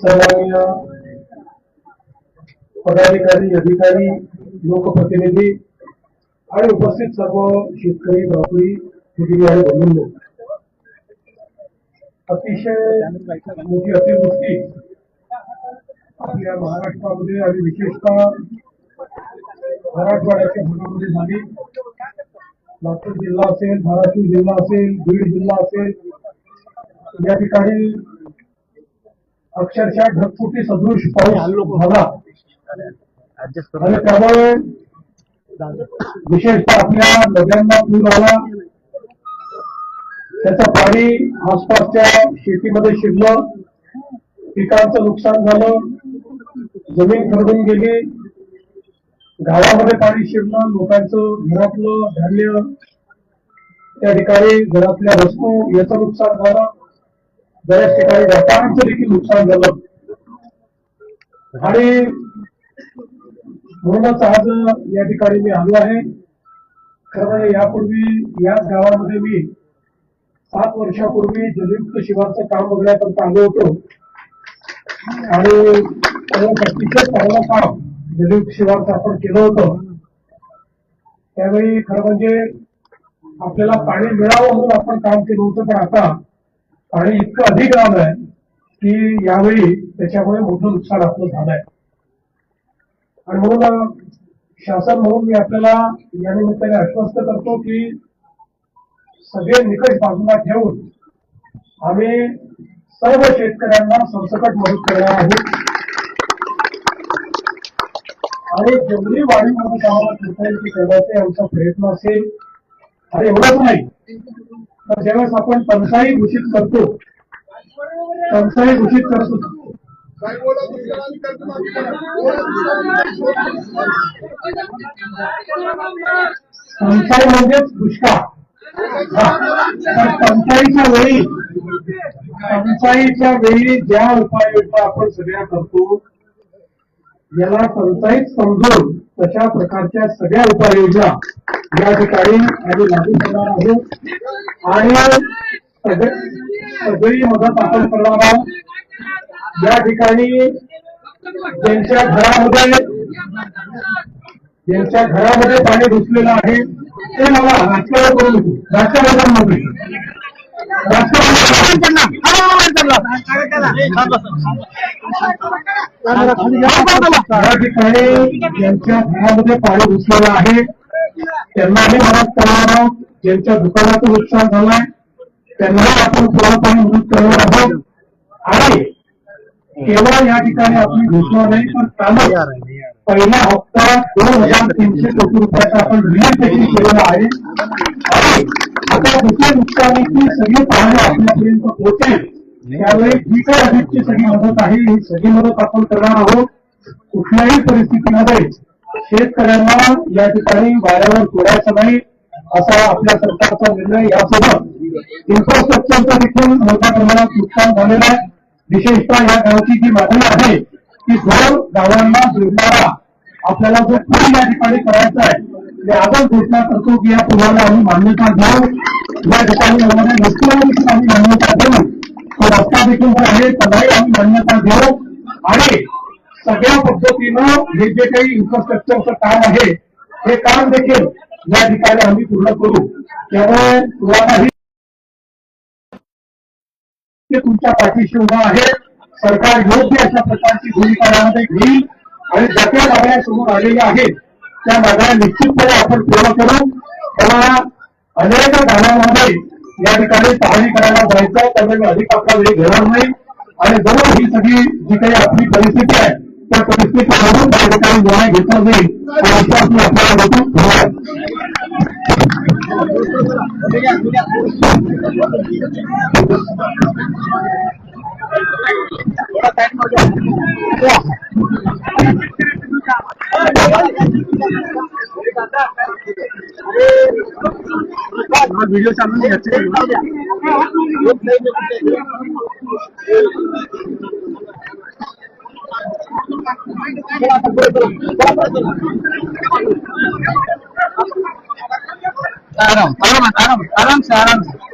सन्माननीय पदाधिकारी अधिकारी लोकप्रतिनिधी आणि उपस्थित सर्व शेतकरी नोकरी शेतकरी आणि बंधूंनो. अतिशय मोठी अतिवृष्टी आपल्या महाराष्ट्रामध्ये आणि विशेषतः मराठवाड्याच्या भागामध्ये झाली. लातूर जिल्हा असेल धाराशिव जिल्हा असेल बीड जिल्हा असेल या ठिकाणी अक्षरशः ढगफुटी सदृश पाऊस झाला. आणि त्यामुळे विशेषतः आपल्या नद्यांना पूर आला. त्याचं पाणी आसपासच्या शेतीमध्ये शिरलं. पिकांचं नुकसान झालं. जमीन खरडून गेली. गावामध्ये पाणी शिरलं. लोकांचं घरातलं धान्य. त्या ठिकाणी घरातल्या वस्तू याचं नुकसान झालं. बऱ्याच ठिकाणी व्यापाऱ्यांचं देखील नुकसान झालं. आणि म्हणूनच आज या ठिकाणी मी आलो आहे. खरं म्हणजे यापूर्वी याच गावामध्ये मी सात वर्षापूर्वी जलयुक्त शिवारचं काम बघण्याकरता आलो होतो. आणि अतिशय चांगलं काम जलयुक्त शिवारचं आपण केलं होतं. त्यावेळी खरं म्हणजे आपल्याला पाणी मिळावं म्हणून आपण काम केलं होतं पण आता आणि इतकं अधिक आलं आहे की यावेळी त्याच्यामुळे मोठं नुकसान आपलं झालंय. आणि म्हणून शासन म्हणून मी आपल्याला या निमित्ताने आश्वस्त करतो की सगळे निकष बाजूला ठेवून आम्ही सर्व शेतकऱ्यांना सरसकट मदत करणार आहोत. आणि जेवढी वाढीव मदत आम्हाला करता येईल ती करण्याचे आमचा प्रयत्न असेल. आणि एवढंच नाही तर ज्यावेळेस आपण टंचाई घोषित करतो. टंचाई घोषित करतो. टंचाई म्हणजेच दुष्काळ तर टंचाईच्या वेळी टंचाईच्या वेळी ज्या उपाययोजना आपण सगळ्या करतो याला टंचाईत समजून तशा प्रकारच्या सगळ्या उपाययोजना या ठिकाणी आम्ही लागू करणार आहे आणि सगळी मदत आपण करणार आहोत. या ठिकाणी ज्यांच्या घरामध्ये ज्यांच्या घरामध्ये पाणी घुसलेलं आहे ते मला राजकारण करून नको. राजकारण नको. या ठिकाणी ज्यांच्या घरामध्ये पाणी घुसलेलं आहे त्यांनाही मदत करणार आहोत. ज्यांच्या दुकानाचं नुकसान झालंय त्यांनाही आपण पूर्णपणे मदत करणार आहोत. आणि केवळ या ठिकाणी आपली घोषणा नाही पण चालू पहिला हप्ता दोन हजार तीनशे कोटी रुपयाचा आपण रिलीज देखील केलेला आहे. आणि आता दुसऱ्या नुकसानीची सगळी पाहणी आपल्यापर्यंत पोहोचेल. त्यावेळी जी काय अधिकची सगळी मदत आहे. ही सगळी मदत आपण करणार आहोत. कुठल्याही परिस्थितीमध्ये शेतकऱ्यांना या ठिकाणी वाऱ्यावर सोडायचं नाही असा आपल्या सरकारचा निर्णय यासोबत इन्फ्रास्ट्रक्चरचं देखील मोठ्या प्रमाणात नुकसान झालेलं आहे. विशेषतः या गावची जी मागणी आहे की दोन गावांना जोडणारा आपल्याला जो पूल या ठिकाणी करायचा आहे ते आजच घोषणा करतो की या पुलाला आम्ही मान्यता देऊ. या ठिकाणी आम्हाला रस्त्याला आम्ही मान्यता देऊ. तो रस्ता देखील आहे त्यालाही आम्ही मान्यता देऊ. आणि सगळ्या पद्धतीनं हे जे काही इन्फ्रास्ट्रक्चरचं काम आहे हे काम देखील या ठिकाणी आम्ही पूर्ण करू. त्यामुळे तुम्हालाही ते तुमच्या पाठीशी उभा आहे. सरकार योग्य अशा प्रकारची भूमिका यामध्ये घेईल. आणि ज्या त्या मागण्या समोर आलेल्या आहेत त्या मागण्या निश्चितपणे आपण पूर्ण करू. मला अनेक गावांमध्ये या ठिकाणी पाहणी करायला जायचं त्यामुळे अधिक आपला वेळ घेणार नाही. आणि जरूर ही सगळी जी काही आपली परिस्थिती आहे त्या परिस्थितीमधून त्या ठिकाणी निर्णय घेतला जाईल हा विश्वास मी आपल्याला देतो धन्यवाद व्हिडिओ चालू आराम आराम आराम आराम से आराम से